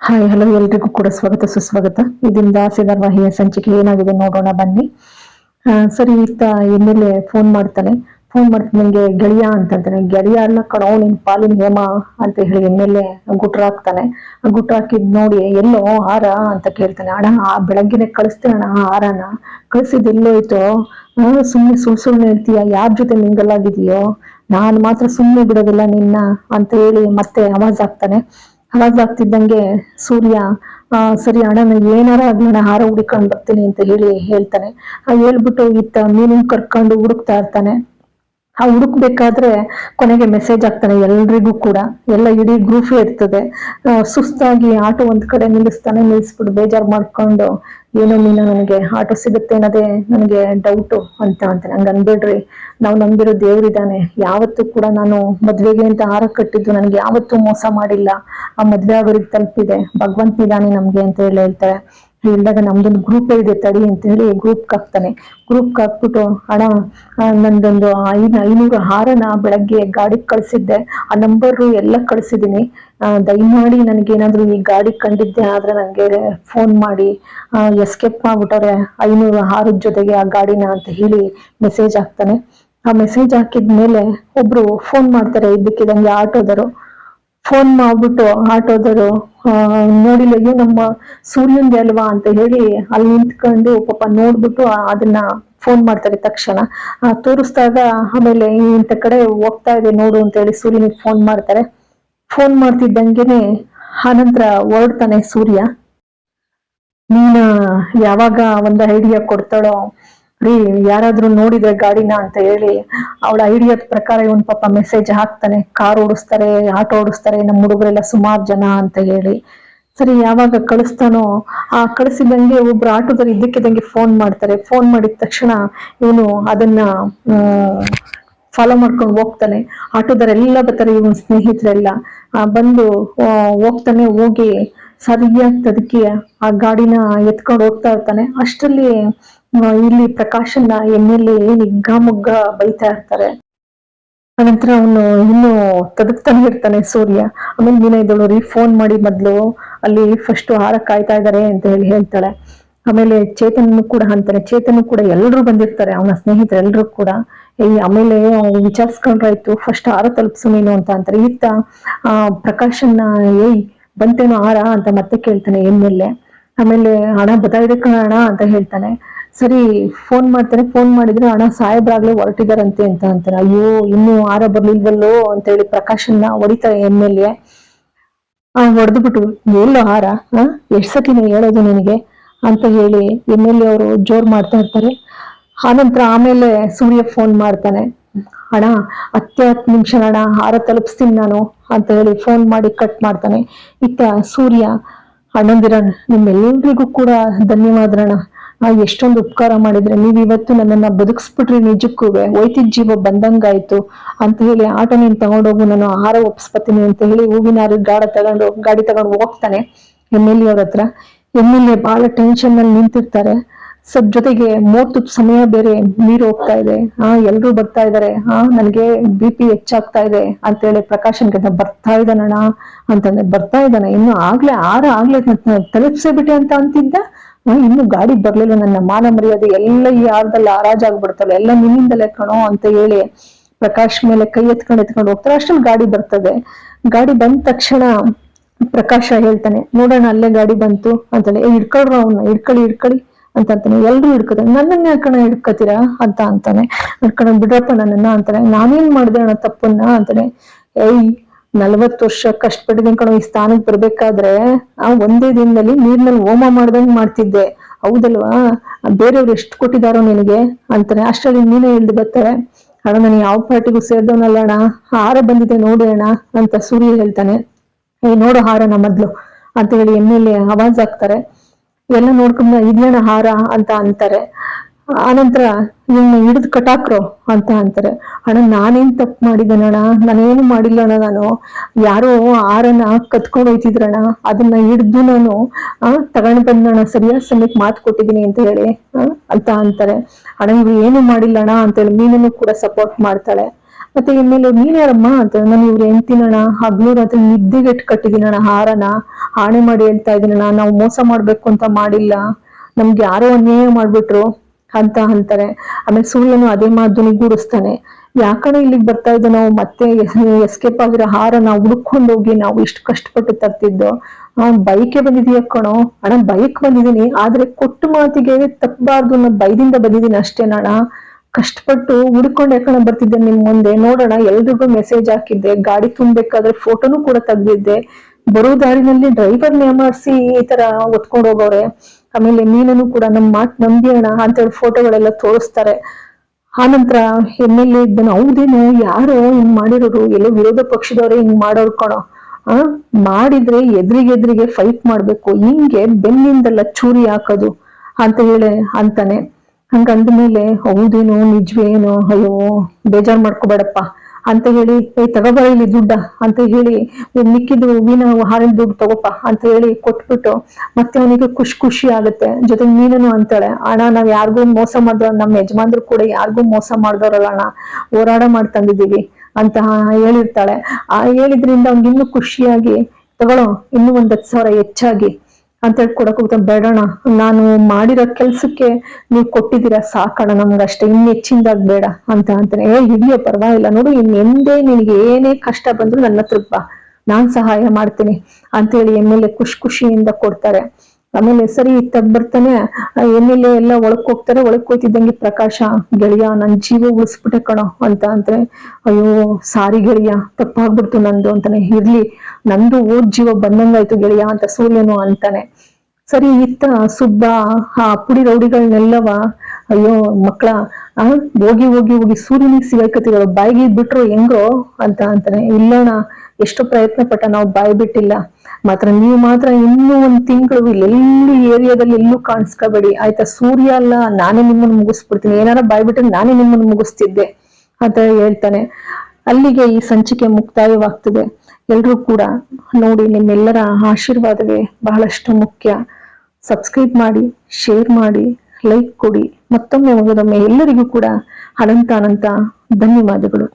Hi, hello, ಎಲ್ರಿಗೂ ಕೂಡ ಸ್ವಾಗತ, ಸುಸ್ವಾಗತ. ಇದರಿಂದ ಧಾರಾವಾಹಿಯ ಸಂಚಿಕೆ ಏನಾಗಿದೆ ನೋಡೋಣ ಬನ್ನಿ. ಸರಿ ಇತ್ತ ಎಂ ಎಲ್ ಎ ಫೋನ್ ಮಾಡ್ತಾನೆ. ಫೋನ್ ಮಾಡ್ತೀನಿ ನನಗೆ ಗೆಳೆಯ ಅಂತಂತಾನೆ ಗೆಳೆಯ ಅಲ್ಲ ಕಣೋ, ನಿನ್ ಪಾಲಿನ ಹೇಮ ಅಂತ ಹೇಳಿ ಎಂ ಎಲ್ ಎ ಗುಟ್ರ ಹಾಕ್ತಾನೆ. ಆ ಗುಟ್ರ ಹಾಕಿದ್ ನೋಡಿ, ಎಲ್ಲೋ ಹಾರ ಅಂತ ಕೇಳ್ತಾನೆ. ಅಣ್ಣ, ಆ ಬೆಳಗ್ಗೆನೆ ಕಳಿಸ್ತೇನೆ ಅಣ್ಣ ಹಾರನ. ಕಳಿಸಿದ್ ಎಲ್ಲೋಯ್ತು ಸುಮ್ಮನೆ ಸುಳ್ ಸುಳ್ಳು ಹೇಳ್ತೀಯ? ಯಾರ ಜೊತೆ ಮಿಂಗಲ್ ಆಗಿದೆಯೋ ನಾನು ಮಾತ್ರ ಸುಮ್ಮನೆ ಬಿಡೋದಿಲ್ಲ ನಿನ್ನ ಅಂತ ಹೇಳಿ ಮತ್ತೆ ಅವಾಜ್ ಹಾಕ್ತಾನೆ. ಆವಾಜ್ ಆಗ್ತಿದ್ದಂಗೆ ಸೂರ್ಯ ಸರಿ ಅಣ್ಣನ ಏನಾರ ಆಗ್ಲಣ್ಣ ಹಾರ ಹುಡಿಕೊಂಡು ಬರ್ತೀನಿ ಅಂತ ಹೇಳಿ ಹೇಳ್ತಾನೆ. ಹೇಳ್ಬಿಟ್ಟು ಇತ್ತ ಮೀನು ಕರ್ಕೊಂಡು ಹುಡುಕ್ತಾ ಇರ್ತಾನೆ. ಆ ಹುಡುಕ್ಬೇಕಾದ್ರೆ ಕೊನೆಗೆ ಮೆಸೇಜ್ ಆಗ್ತಾನೆ ಎಲ್ರಿಗೂ ಕೂಡ. ಎಲ್ಲ ಇಡೀ ಗ್ರೂಪೇ ಇರ್ತದೆ. ಸುಸ್ತಾಗಿ ಆಟೋ ಒಂದ್ ಕಡೆ ನಿಲ್ಲಿಸ್ತಾನೆ ನಿಲ್ಲಿಸ್ಬಿಟ್ಟು ಬೇಜಾರ್ ಮಾಡ್ಕೊಂಡು, ಏನೋ ಮೀನು ನನಗೆ ಆಟೋ ಸಿಗುತ್ತೆ ಅನ್ನೋದೇ ನನಗೆ ಡೌಟು ಅಂತ ಅಂತಾನೆ. ಹಂಗ ಅನ್ಬೇಡ್ರಿ. ನಾವು ನಂಬಿರೋ ದೇವ್ರಿದ್ದಾನೆ ಯಾವತ್ತೂ ಕೂಡ ನಾನು ಮದ್ವೆಗೆ ಅಂತ ಹಾರ ಕಟ್ಟಿದ್ದು ನನಗೆ ಯಾವತ್ತೂ ಮೋಸ ಮಾಡಿಲ್ಲ. ಆ ಮದ್ವೆ ಆಗೋರಿಗೆ ತಲುಪಿದೆ. ಭಗವಂತನಿದಾನೆ ನಮ್ಗೆ ಅಂತ ಹೇಳಿ ಹೇಳ್ತಾರೆ. ಹೇಳಿದಾಗ ನಮ್ದೊಂದು ಗ್ರೂಪ್ ಇದೆ ತಡಿ ಅಂತ ಹೇಳಿ ಗ್ರೂಪ್ ಹಾಕ್ತಾನೆ ಗ್ರೂಪ್ ಹಾಕ್ಬಿಟ್ಟು ಹಣ ನಂದೊಂದು ಐನ ಐನೂರು ಹಾರನ ಬೆಳಗ್ಗೆ ಗಾಡಿ ಕಳ್ಸಿದ್ದೆ. ಆ ನಂಬರು ಎಲ್ಲ ಕಳ್ಸಿದೀನಿ ಆ, ದಯಮಾಡಿ ಏನಾದ್ರು ಈ ಗಾಡಿ ಕಂಡಿದ್ದೆ ಆದ್ರೆ ನನಗೆ ಫೋನ್ ಮಾಡಿ ಎಸ್ಕೇಪ್ ಮಾಡ್ಬಿಟ್ಟವ್ರೆ ಐನೂರು ಹಾರದ ಜೊತೆಗೆ ಆ ಗಾಡಿನ ಅಂತ ಹೇಳಿ ಮೆಸೇಜ್ ಹಾಕ್ತಾನೆ. ಆ ಮೆಸೇಜ್ ಹಾಕಿದ್ಮೇಲೆ ಒಬ್ರು ಫೋನ್ ಮಾಡ್ತಾರೆ ಇದಕ್ಕಿದಂಗೆ ಆಟೋದರು ಫೋನ್ ಮಾಡ್ಬಿಟ್ಟು ಆಟೋದವರು ನೋಡಿಲ್ಲ ನಮ್ಮ ಸೂರ್ಯನ್ಗೆ ಅಲ್ವಾ? ಅಂತ ಹೇಳಿ ಅಲ್ಲಿ ನಿಂತ್ಕೊಂಡು ಪಾಪ ನೋಡ್ಬಿಟ್ಟು ಅದನ್ನ ಫೋನ್ ಮಾಡ್ತಾರೆ ತಕ್ಷಣ. ತೋರಿಸ್ದಾಗ ಆಮೇಲೆ ಇಂಥ ಕಡೆ ಹೋಗ್ತಾ ಇದೆ ನೋಡು ಅಂತ ಹೇಳಿ ಸೂರ್ಯನಿಗೆ ಫೋನ್ ಮಾಡ್ತಾರೆ. ಫೋನ್ ಮಾಡ್ತಿದ್ದಂಗೆನೆ ಆನಂತರ ಹೊರಡ್ತಾನೆ ಸೂರ್ಯ. ನೀನ ಯಾವಾಗ ಒಂದು ಐಡಿಯಾ ಕೊಡ್ತಾಳೋ ರೀ, ಯಾರಾದ್ರೂ ನೋಡಿದ್ರೆ ಗಾಡಿನ ಅಂತ ಹೇಳಿ, ಅವಳ ಐಡಿಯಾದ ಪ್ರಕಾರ ಇವನ್ ಪಾಪ ಮೆಸೇಜ್ ಹಾಕ್ತಾನೆ ಕಾರ್ ಓಡಿಸ್ತಾರೆ ಆಟೋ ಓಡಿಸ್ತಾರೆ ನಮ್ಮ ಹುಡುಗರೆಲ್ಲ ಸುಮಾರು ಜನ ಅಂತ ಹೇಳಿ. ಸರಿ, ಯಾವಾಗ ಕಳಿಸ್ತಾನೋ, ಆ ಕಳಿಸಿದಂಗೆ ಒಬ್ರು ಆಟೋದಲ್ಲಿ ಇದ್ದಕ್ಕಿದ್ದಂಗೆ ಫೋನ್ ಮಾಡ್ತಾರೆ. ಫೋನ್ ಮಾಡಿದ ತಕ್ಷಣ ಇವನು ಅದನ್ನ ಫಾಲೋ ಮಾಡ್ಕೊಂಡು ಹೋಗ್ತಾನೆ. ಆಟೋದವರೆಲ್ಲ ಬರ್ತಾರೆ, ಇವನ್ ಸ್ನೇಹಿತರೆಲ್ಲ. ಬಂದು ಹೋಗ್ತಾನೆ, ಹೋಗಿ ಸರಿಯಾಗಿ ತದಕಿ ಆ ಗಾಡಿನ ಎತ್ಕೊಂಡು ಹೋಗ್ತಾ ಇರ್ತಾನೆ. ಅಷ್ಟರಲ್ಲಿ ಇಲ್ಲಿ ಪ್ರಕಾಶನ್ನ ಎಣ್ಣೆಯಲ್ಲಿ ಎಲ್ ಎ ಮುಗ್ಗ ಬೈತಾ ಇರ್ತಾರೆ. ಅನಂತರ ಅವನು ಇನ್ನು ತದಕ್ತಾನೆ ಇರ್ತಾನೆ ಸೂರ್ಯ. ಆಮೇಲೆ ನೀನ ಇದ್ದಳು ರೀ ಫೋನ್ ಮಾಡಿ ಮೊದ್ಲು. ಅಲ್ಲಿ ಫಸ್ಟ್ ಹಾರ ಕಾಯ್ತಾ ಇದ್ದಾರೆ ಅಂತ ಹೇಳಿ ಹೇಳ್ತಾಳೆ. ಆಮೇಲೆ ಚೇತನ್ ಕೂಡ ಅಂತಾನೆ. ಚೇತನ್ ಕೂಡ ಎಲ್ಲರೂ ಬಂದಿರ್ತಾರೆ. ಅವನ ಸ್ನೇಹಿತರು ಎಲ್ಲರೂ ಕೂಡ. ಆಮೇಲೆ ವಿಚಾರಿಸ್ಕೊಂಡ್ರಾಯ್ತು. ಫಸ್ಟ್ ಹಾರ ತಲುಪಿಸು ನೀನು ಅಂತ ಅಂತಾರೆ. ಇತ್ತ, ಆ, ಪ್ರಕಾಶನ್ನ, ಏಯ್ ಬಂತೇನೋ ಹಾರ ಅಂತ ಮತ್ತೆ ಕೇಳ್ತಾನೆ ಎಂ ಎಲ್ ಎ ಆಮೇಲೆ ಹಣ ಬತ್ತಾಯಿದೆ ಕಣ ಅಂತ ಹೇಳ್ತಾನೆ. ಸರಿ ಫೋನ್ ಮಾಡ್ತಾನೆ ಫೋನ್ ಮಾಡಿದ್ರೆ ಹಣ ಸಾಹೇಬ್ರಾಗ್ಲೇ ಹೊರಟಿದಾರಂತೆ ಅಂತ ಅಂತಾರೆ ಅಯ್ಯೋ, ಇನ್ನೂ ಹಾರ ಬರ್ಲಿಲ್ವಲ್ಲೋ ಅಂತ ಹೇಳಿ ಪ್ರಕಾಶನ್ನ ಹೊಡಿತಾರೆ ಎಂ ಎಲ್ ಎ ಹೊಡೆದು ಬಿಟ್ಟು ಎಲ್ಲೋ ಹಾರ ಎಷ್ಟು ಎಷ್ಟ್ ಸತಿನ ಹೇಳೋದು ನಿನಗೆ? ಅಂತ ಹೇಳಿ ಎಂ ಎಲ್ ಎ ಅವರು ಜೋರ್ ಮಾಡ್ತಾ ಇರ್ತಾರೆ. ಆನಂತರ ಆಮೇಲೆ ಸೂರ್ಯ ಫೋನ್ ಮಾಡ್ತಾನೆ. ಅಣ್ಣ ಹತ್ತೆ ಹತ್ತು ನಿಮಿಷ ಅಣ್ಣ ಹಾರ ತಲುಪಿಸ್ತೀನಿ ನಾನು. ಅಂತ ಹೇಳಿ ಫೋನ್ ಮಾಡಿ ಕಟ್ ಮಾಡ್ತಾನೆ. ಇತ್ತ ಸೂರ್ಯ ಅಣ್ಣಂದಿರ ನಿಮ್ಮೆಲ್ಲರಿಗೂ ಕೂಡ ಧನ್ಯವಾದರಣ ಎಷ್ಟೊಂದು ಉಪಕಾರ ಮಾಡಿದ್ರೆ ನೀವು ಇವತ್ತು ನನ್ನನ್ನ ಬದುಕಿಸ್ಬಿಟ್ರಿ ನಿಜಕ್ಕೂ. ವೈತಿ ಜೀವ ಬಂದಂಗಾಯ್ತು ಅಂತ ಹೇಳಿ ಆಟ ನೀನ್ ತಗೊಂಡೋಗು ನಾನು ಆಹಾರ ಒಪ್ಸ್ಕೊತೀನಿ ಅಂತ ಹೇಳಿ ಹೂವಿನ ಹಾರ ಗಾಡ ತಗೊಂಡು, ಗಾಡಿ ತಗೊಂಡು ಹೋಗ್ತಾನೆ. ಎಂ ಎಲ್ ಎ ಅವ್ರ ಹತ್ರ. ಎಂ ಎಲ್ ಎ ಬಹಳ ಟೆನ್ಷನ್ನಲ್ಲಿ ನಿಂತಿರ್ತಾರೆ. ಸ್ವಲ್ಪ ಜೊತೆಗೆ ಮೂವತ್ತು ಸಮಯ ಬೇರೆ ನೀರು ಹೋಗ್ತಾ ಇದೆ. ಹಾ, ಎಲ್ರು ಬರ್ತಾ ಇದಾರೆ. ಹಾ, ನನ್ಗೆ ಬಿ ಪಿ ಹೆಚ್ಚಾಗ್ತಾ ಇದೆ ಅಂತ ಹೇಳಿ ಪ್ರಕಾಶನ್ ಗದ ಬರ್ತಾ ಇದ್ದಾನಣ ಅಂತಂದ್ರೆ ಬರ್ತಾ ಇದ್ದಾನೆ. ಇನ್ನು ಆಗ್ಲೇ, ಆರ ಆಗ್ಲೇ ತಲುಪ್ಸೇ ಬಿಟ್ಟೆ ಅಂತ ಅಂತಿದ್ದ. ಇನ್ನು ಗಾಡಿ ಬರ್ಲಿಲ್ಲ. ನನ್ನ ಮಾನ ಮರ್ಯಾದೆ ಎಲ್ಲ ಈ ಆರದಲ್ಲಿ ಆರಾಜಾಗ್ಬಿಡ್ತಲ್ಲ ಎಲ್ಲ ನಿನ್ನಿಂದಲೇ ಕಣೋ ಅಂತ ಹೇಳಿ ಪ್ರಕಾಶ್ ಮೇಲೆ ಕೈ ಎತ್ಕೊಂಡು ಎತ್ಕೊಂಡು ಹೋಗ್ತಾರೆ. ಅಷ್ಟರಲ್ಲಿ ಗಾಡಿ ಬರ್ತದೆ. ಗಾಡಿ ಬಂದ ತಕ್ಷಣ ಪ್ರಕಾಶ ಹೇಳ್ತಾನೆ ನೋಡೋಣ ಅಲ್ಲೇ ಗಾಡಿ ಬಂತು ಅಂತಾನೆ ಏ ಹಿಡ್ಕೊಳ್ರ ಅವ್ನ ಹಿಡ್ಕೊಳ್ಳಿ ಹಿಡ್ಕೊಳ್ಳಿ ಅಂತ ಅಂತಾನೆ. ಎಲ್ರು ಹಿಡ್ಕೊತಾರೆ. ನನ್ನನ್ನ ಯಾಕಣ ಹಿಡ್ಕೊತೀರಾ? ಅಂತ ಅಂತಾನೆ. ಹಿಡ್ಕೊಂಡು ಬಿಡ್ರಪ್ಪ ನನ್ನನ್ನ ಅಂತಾನೆ. ನಾನೇನ್ ಮಾಡ್ದೆ ಅಣ್ಣ ತಪ್ಪನ್ನ ಅಂತಾನೆ. ಏಯ್, ನಲ್ವತ್ತು ವರ್ಷ ಕಷ್ಟಪಟ್ಟಿದ್ದೀನಿ ಕಣೋ, ಈ ಸ್ಥಾನಕ್ಕೆ ಬರ್ಬೇಕಾದ್ರೆ ಆ ಒಂದೇ ದಿನದಲ್ಲಿ ನೀರ್ನಲ್ಲಿ ಹೋಮ ಮಾಡ್ದಂಗೆ ಮಾಡ್ತಿದ್ದೆ. ಹೌದಲ್ವಾ? ಬೇರೆಯವ್ರು ಎಷ್ಟು ಕೊಟ್ಟಿದಾರೋ ನಿನಗೆ? ಅಂತಾನೆ. ಅಷ್ಟರಲ್ಲಿ ನೀನೇ ಇಳ್ದು ಬರ್ತಾರೆ ಅಣ್ಣ, ನಾನು ಯಾವ ಪಾರ್ಟಿಗೂ ಸೇರ್ದವನಲ್ಲ ಅಣ್ಣ. ಹಾರ ಬಂದಿದೆ ನೋಡು ಅಣ್ಣ, ಅಂತ ಸೂರ್ಯ ಹೇಳ್ತಾನೆ. ಏ ನೋಡು ಹಾರನ ಮೊದ್ಲು, ಅಂತ ಹೇಳಿ ಎಂ ಎಲ್ ಎ ಆವಾಜ್ ಹಾಕ್ತಾರೆ. ಎಲ್ಲ ನೋಡ್ಕೊಂಡ ಇದ್ನೇನ ಹಾರ ಅಂತ ಅಂತಾರೆ. ಆನಂತರ ನಿಮ್ಮ ಹಿಡಿದು ಕಟಾಕ್ರೋ ಅಂತ ಅಂತಾರೆ. ಅಣ್ಣ, ನಾನೇನ್ ತಪ್ಪು ಮಾಡಿದ್ದೇನಣ್ಣ ನಾನೇನು ಮಾಡಿಲ್ಲ ಅಣ್ಣ ನಾನು? ಯಾರೋ ಆರನ್ನ ಕತ್ಕೊಂಡು ಹೋಯ್ತಿದ್ರಣ್ಣ ಅದನ್ನ ಹಿಡ್ದು ನಾನು, ಆ, ತಗೊಂಡ್ ಬಂದಣ್ಣ ಸರಿಯಾದ ಸಮಯಕ್ಕೆ ಮಾತು ಕೊಟ್ಟಿದ್ದೀನಿ ಅಂತ ಹೇಳಿ ಅಂತ ಅಂತಾರೆ. ಅಣ್ಣ, ಇವ್ರು ಏನು ಮಾಡಿಲ್ಲ ಅಣ್ಣ ಅಂತ ಹೇಳಿ ಮೀನನ್ನು ಕೂಡ ಸಪೋರ್ಟ್ ಮಾಡ್ತಾಳೆ. ಮತ್ತೆ ಇನ್ಮೇಲೆ ನೀನ್ ಯಾರಮ್ಮ ಅಂತ ನಾನು ಇವ್ರು ಹೆಂಡ್ತಿನಣ್ಣ ಹಗ್ಲು ರಾತ್ರಿ ನಿದ್ದೆಗೆಟ್ ಕಟ್ಟಿದೀನಣ ಹಾರನ ಆಣೆ ಮಾಡಿ ಹೇಳ್ತಾ ಇದೀನಣ ನಾವು ಮೋಸ ಮಾಡ್ಬೇಕು ಅಂತ ಮಾಡಿಲ್ಲ, ನಮ್ಗೆ ಯಾರೋ ಅನ್ಯಾಯ ಮಾಡ್ಬಿಟ್ರು ಅಂತ ಅಂತಾರೆ. ಆಮೇಲೆ ಸೂರ್ಯನು ಅದೇ ಮಾತು ಗುಡಿಸ್ತಾನೆ ಯಾಕಣ ಇಲ್ಲಿಗೆ ಬರ್ತಾ ಇದ್ದ ನಾವು, ಮತ್ತೆ ಎಸ್ಕೇಪ್ ಆಗಿರೋ ಹಾರ ನಾವು ಹುಡ್ಕೊಂಡು ಹೋಗಿ ನಾವು ಇಷ್ಟು ಕಷ್ಟಪಟ್ಟು ತರ್ತಿದ್ದೋ? ಬೈಕೆ ಬಂದಿದೀಯ ಕಣೋ, ಅಣ್ಣ ಬೈಕ್ ಬಂದಿದೀನಿ, ಆದ್ರೆ ಕೊಟ್ಟು ಮಾತಿಗೆ ತಪ್ಪಬಾರ್ದು ಅನ್ನೋ ಬೈದಿಂದ ಬಂದಿದ್ದೀನಿ ಅಷ್ಟೇನಣ್ಣ. ಕಷ್ಟಪಟ್ಟು ಹುಡ್ಕೊಂಡು ಯಾಕಂದ್ರೆ ಬರ್ತಿದ್ದೆ ನಿಮ್ ಮುಂದೆ. ನೋಡೋಣ, ಎಲ್ರಿಗೂ ಮೆಸೇಜ್ ಹಾಕಿದ್ದೆ. ಗಾಡಿ ತುಂಬಬೇಕಾದ್ರೆ ಫೋಟೋನು ಕೂಡ ತೆಗ್ದಿದ್ದೆ. ಬರೋ ದಾರಿನಲ್ಲಿ ಡ್ರೈವರ್ ನೇಮಾಡ್ಸಿ ಈ ತರ ಒತ್ಕೊಂಡು ಹೋಗೋರೆ ಆಮೇಲೆ ನೀನನು ಕೂಡ ನಮ್ ಮಾತ್ ನಂಬಿಯೋಣ ಅಂತ ಹೇಳಿ ಫೋಟೋಗಳೆಲ್ಲ ತೋರಿಸ್ತಾರೆ. ಆನಂತರ ಎಂ ಎಲ್ ಎ ಇದ್ದನು, ಹೌದೇನು? ಯಾರು? ಹಿಂಗ್ ಮಾಡಿರೋರು? ಎಲ್ಲೋ ವಿರೋಧ ಪಕ್ಷದವ್ರೆ ಹಿಂಗ್ ಮಾಡೋರು ಕಣೋ. ಆ? ಮಾಡಿದ್ರೆ ಎದ್ರಿಗೆದ್ರಿಗೆ ಎದ್ರಿಗೆ ಫೈಟ್ ಮಾಡ್ಬೇಕು. ಹಿಂಗೆ ಬೆನ್ನಿಂದೆಲ್ಲ ಚೂರಿ ಹಾಕೋದು ಅಂತ ಹೇಳಿ ಅಂತಾನೆ. ಹಂಗಂದ ಮೇಲೆ ಹೌದೇನು, ನಿಜವೇನು, ಅಯ್ಯೋ, ಬೇಜಾರ್ ಮಾಡ್ಕೋಬೇಡಪ್ಪ ಅಂತ ಹೇಳಿ, ಏ ತಗೋಬರ ಇಲ್ಲಿ ದುಡ್ಡ ಅಂತ ಹೇಳಿ ಮಿಕ್ಕಿದ್ದು ಹೂವಿನ ಹಾರಿನ ದುಡ್ಡು ತಗೋಪ ಅಂತ ಹೇಳಿ ಕೊಟ್ಬಿಟ್ಟು, ಮತ್ತೆ ಅವನಿಗೆ ಖುಷಿ ಖುಷಿ ಆಗುತ್ತೆ. ಜೊತೆಗೆ ಮೀನನು ಅಂತಾಳೆ, ಅಣ್ಣ, ನಾವ್ ಯಾರಿಗೂ ಮೋಸ ಮಾಡಿದ್ರ ನಮ್ಮ ಯಜಮಾನ್ರು ಕೂಡ ಯಾರಿಗೂ ಮೋಸ ಮಾಡ್ದವ್ರಲ್ಲ ಅಣ್ಣ, ಹೋರಾಟ ಮಾಡಿ ತಂದಿದ್ದೀವಿ ಅಂತ ಹೇಳಿರ್ತಾಳೆ. ಆ ಹೇಳಿದ್ರಿಂದ ಅವ್ನಿಗೆ ಇನ್ನೂ ಖುಷಿಯಾಗಿ ತಗೊಳ್ಳೋ ಇನ್ನೂ ಒಂದ್ ಹತ್ತು ಸಾವಿರ ಹೆಚ್ಚಾಗಿ ಅಂತ ಹೇಳಿ ಕೊಡಕ್ ಹೋಗ್ತಾನೆ ಬೇಡಣ ನಾನು ಮಾಡಿರೋ ಕೆಲ್ಸಕ್ಕೆ ನೀವು ಕೊಟ್ಟಿದ್ದೀರಾ ಸಾಕಣ ನಮ್ಗೆ ಅಷ್ಟೇ ಇನ್ ಹೆಚ್ಚಿಂದಾಗ ಬೇಡ ಅಂತ ಅಂತಾನೆ. ಏ ಹಿಡಿಯೋ ಪರವಾಗಿಲ್ಲ. ನೋಡು, ಇನ್ ಎಂದೇ ನಿನಗೆ ಏನೇ ಕಷ್ಟ ಬಂದ್ರು ನನ್ನ ಹತ್ರ ನಾನ್ ಸಹಾಯ ಮಾಡ್ತೀನಿ ಅಂತ ಹೇಳಿ ಎಂ ಎಲ್ ಎ ಖುಷಿ ಖುಷಿಯಿಂದ ಕೊಡ್ತಾರೆ. ಆಮೇಲೆ ಸರಿ, ತಗ್ ಬರ್ತಾನೆ. ಎಂ ಎಲ್ ಎ ಎಲ್ಲ ಒಳಕ್ ಹೋಗ್ತಾರೆ. ಒಳಕ್ ಹೋಗ್ತಿದ್ದಂಗೆ ಪ್ರಕಾಶ, ಗೆಳೆಯ, ನನ್ ಜೀವ ಉಳಿಸ್ಬಿಟ್ಟೆ ಕಣೋ ಅಂತ ಅಂದ್ರೆ, ಅಯ್ಯೋ, ಸಾರಿ ಗೆಳೆಯ, ತಪ್ಪಾಗ್ಬಿಡ್ತು ನಂದು ಅಂತಾನೆ. ಇರ್ಲಿ ನಂದು ಓದ್ ಜೀವ ಬಂದಂಗಾಯ್ತು ಗೆಳೆಯ ಅಂತ ಸೂರ್ಯನು ಅಂತಾನೆ. ಸರಿ, ಇತ್ತ ಸುಬ್ಬ, ಆ ಪುಡಿ ರೌಡಿಗಳನ್ನೆಲ್ಲವ, ಅಯ್ಯೋ ಮಕ್ಕಳ ಹೋಗಿ ಹೋಗಿ ಹೋಗಿ ಸೂರ್ಯನಿಗೆ ಸಿಗಾಕತಿಗಳು ಬಾಯಿಗೆ ಬಿಟ್ರು ಹೆಂಗೋ ಅಂತ ಅಂತಾನೆ. ಇಲ್ಲೋಣ ಎಷ್ಟು ಪ್ರಯತ್ನ ಪಟ್ಟ ನಾವು ಬಾಯಿ ಬಿಟ್ಟಿಲ್ಲ. ಮಾತ್ರ ನೀವು ಮಾತ್ರ ಇನ್ನೂ ಒಂದ್ ತಿಂಗಳು ಎಲ್ಲೂ ಏರಿಯಾದಲ್ಲಿ ಎಲ್ಲೂ ಕಾಣಿಸ್ಕೋಬೇಡಿ. ಆಯ್ತಾ, ಸೂರ್ಯ ಅಲ್ಲ, ನಾನೇ ನಿಮ್ಮನ್ನು ಮುಗಿಸ್ಬಿಡ್ತೀನಿ. ಏನಾರ ಬಾಯ್ಬಿಟ್ರೆ ನಾನೇ ನಿಮ್ಮನ್ನು ಮುಗಿಸ್ತಿದ್ದೆ ಅಂತ ಹೇಳ್ತಾನೆ. ಅಲ್ಲಿಗೆ ಈ ಸಂಚಿಕೆ ಮುಕ್ತಾಯವಾಗ್ತದೆ. ಎಲ್ಲರೂ ಕೂಡ ನೋಡಿ ನಿಮ್ಮೆಲ್ಲರ ಆಶೀರ್ವಾದವೇ ಬಹಳಷ್ಟು ಮುಖ್ಯ. ಸಬ್ಸ್ಕ್ರೈಬ್ ಮಾಡಿ ಶೇರ್ ಮಾಡಿ ಲೈಕ್ ಕೊಡಿ. ಮತ್ತೊಮ್ಮೆ ಒಂದೊಮ್ಮೆ ಎಲ್ಲರಿಗೂ ಕೂಡ ಅನಂತ ಅನಂತ ಧನ್ಯವಾದಗಳು.